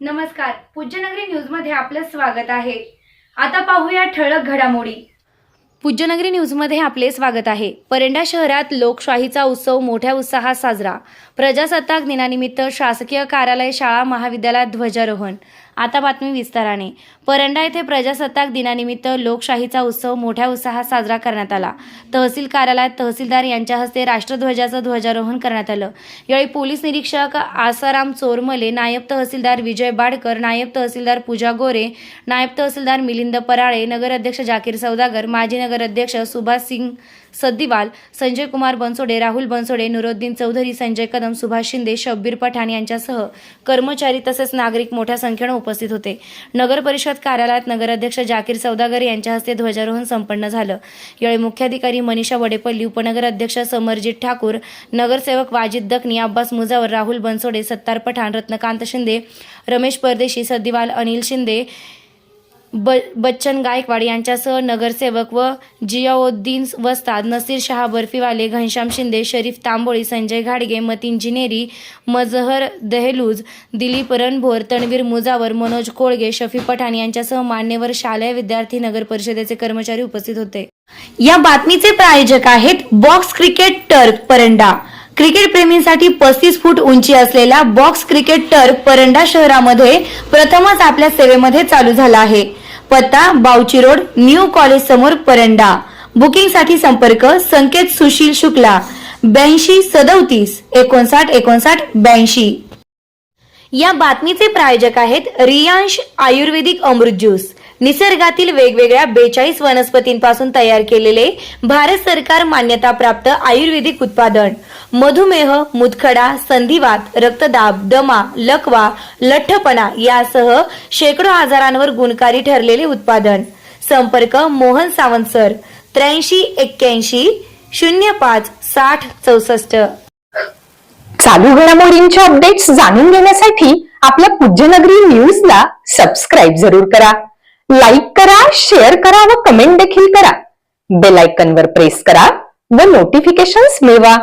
नमस्कार. पूज्यनगरी न्यूजमध्ये आपलं स्वागत आहे. आता पाहूया ठळक घडामोडी. पूज्यनगरी न्यूजमध्ये आपले स्वागत आहे. परंडा शहरात लोकशाहीचा उत्सव मोठ्या उत्साहात साजरा. प्रजासत्ताक दिनानिमित्त शासकीय कार्यालय शाळा महाविद्यालयात ध्वजारोहण. आता बातमी विस्ताराने. परंडा येथे प्रजासत्ताक दिनानिमित्त लोकशाहीचा उत्सव मोठ्या उत्साहात साजरा करण्यात आला. तहसील कार्यालयात तहसीलदार यांच्या हस्ते राष्ट्रध्वजाचं ध्वजारोहण करण्यात आलं. यावेळी पोलीस निरीक्षक आसाराम चोरमले नायब तहसीलदार विजय बाडकर नायब तहसीलदार पूजा गोरे नायब तहसीलदार मिलिंद पराळे नगराध्यक्ष जाकीर सौदागर माजी नगराध्यक्ष सुभाष सिंग सद्दीवाल संजय कुमार बनसोडे राहुल बनसोडे नुरुद्दीन चौधरी संजय कदम सुभाष शिंदे शब्बीर पठाण यांच्यासह कर्मचारी तसेच नागरिक मोठ्या संख्येनं उपस्थित होते. नगर परिषद कार्यालयात नगराध्यक्ष जाकीर सौदागर यांच्या हस्ते ध्वजारोहण संपन्न झालं. यावेळी मुख्याधिकारी मनीषा वडेपल्ली उपनगराध्यक्ष समरजित ठाकूर नगरसेवक वाजिद दखनी अब्बास मुजावर राहुल बनसोडे सत्तार पठाण रत्नकांत शिंदे रमेश परदेशी सद्दीवाल अनिल शिंदे ब बच्चन गायकवाड यांच्यासह नगरसेवक व जियाउद्दीन वस्ताद नसीर शहा बर्फीवाले घनश्याम शिंदे शरीफ तांबोळी संजय घाडगे मतीन जिनेरी मजहर दहलूज दिलीप रणभोर तणवीर मुजावर मनोज कोळगे शफी पठाण यांच्यासह मान्यवर शालेय विद्यार्थी नगर परिषदेचे कर्मचारी उपस्थित होते. या बातमीचे प्रायोजक आहेत box cricket Turk Paranda. Cricket प्रेमींसाठी पस्तीस फूट उंची असलेला बॉक्स क्रिकेट टर्क परंडा शहरामध्ये प्रथमच आपल्या सेवेमध्ये चालू झाला आहे. पत्ता बावची रोड न्यू कॉलेज समोर परंडा. बुकिंगसाठी संपर्क संकेत सुशील शुक्ला. ब्याऐंशी सदोतीस एकोणसाठ एकोणसाठ ब्याऐंशी. या बातमीचे प्रायोजक आहेत रियांश आयुर्वेदिक अमृत ज्यूस. निसर्गातील वेगवेगळ्या बेचाळीस वनस्पतींपासून तयार केलेले भारत सरकार मान्यताप्राप्त आयुर्वेदिक उत्पादन. मधुमेह मुतखडा संधिवात रक्तदाब दमा लकवा लठ्ठपणा यासह शेकडो आजारांवर गुणकारी ठरलेले उत्पादन. संपर्क मोहन सावंत सर त्र्याऐंशी एक्क्याऐंशी शून्य पाच साठ चौसष्ट. चालू घडामोडींचे अपडेट्स जाणून घेण्यासाठी आपल्या पूज्यनगरी न्यूजला सबस्क्राईब जरूर करा. लाईक करा शेअर करा व कमेंट देखील करा. बेल आयकॉन वर प्रेस करा व नोटिफिकेशन्स मिळवा.